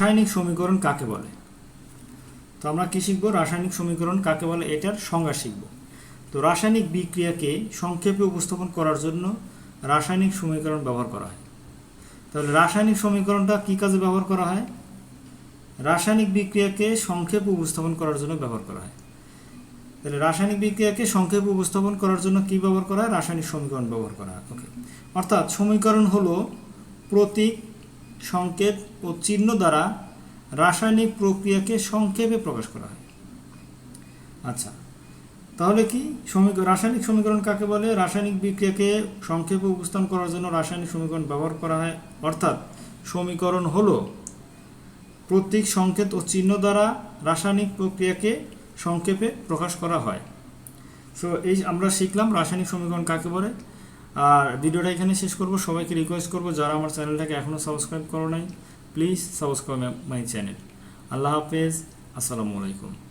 রাসায়নিক সমীকরণ কাকে বলে? তো আমরা কি শিখব? রাসায়নিক সমীকরণ কাকে বলে? এটার সংজ্ঞা শিখব। তো রাসায়নিক বিক্রিয়াকে সংক্ষেপে উপস্থাপন করার জন্য রাসায়নিক সমীকরণ ব্যবহার করা হয়। তাহলে রাসায়নিক সমীকরণটা কি কাজে ব্যবহার করা হয়? রাসায়নিক বিক্রিয়াকে সংক্ষেপে উপস্থাপন করার জন্য ব্যবহার করা হয়। তাহলে রাসায়নিক বিক্রিয়াকে সংক্ষেপে উপস্থাপন করার জন্য কি ব্যবহার করা হয়? রাসায়নিক সমীকরণ ব্যবহার করা হয়। ওকে। অর্থাৎ সমীকরণ হলো প্রতীক সংকেত ও চিহ্ন দ্বারা রাসায়নিক প্রক্রিয়াকে সংক্ষেপে প্রকাশ করা হয়। আচ্ছা তাহলে কি রাসায়নিক সমীকরণ কাকে বলে? রাসায়নিক বিক্রিয়াকে সংক্ষেপে উপস্থান করার জন্য রাসায়নিক সমীকরণ ব্যবহার করা হয়। অর্থাৎ সমীকরণ হলো প্রতীক সংকেত ও চিহ্ন দ্বারা রাসায়নিক প্রক্রিয়াকে সংক্ষেপে প্রকাশ করা হয়। সো এই আমরা শিখলাম রাসায়নিক সমীকরণ কাকে বলে? আর ভিডিওটা এখানে শেষ করব। সবাইকে রিকোয়েস্ট করব, যারা আমার চ্যানেলটাকে এখনও সাবস্ক্রাইব করো নাই please subscribe my channel Allah হাফেজ, আসসালামু আলাইকুম।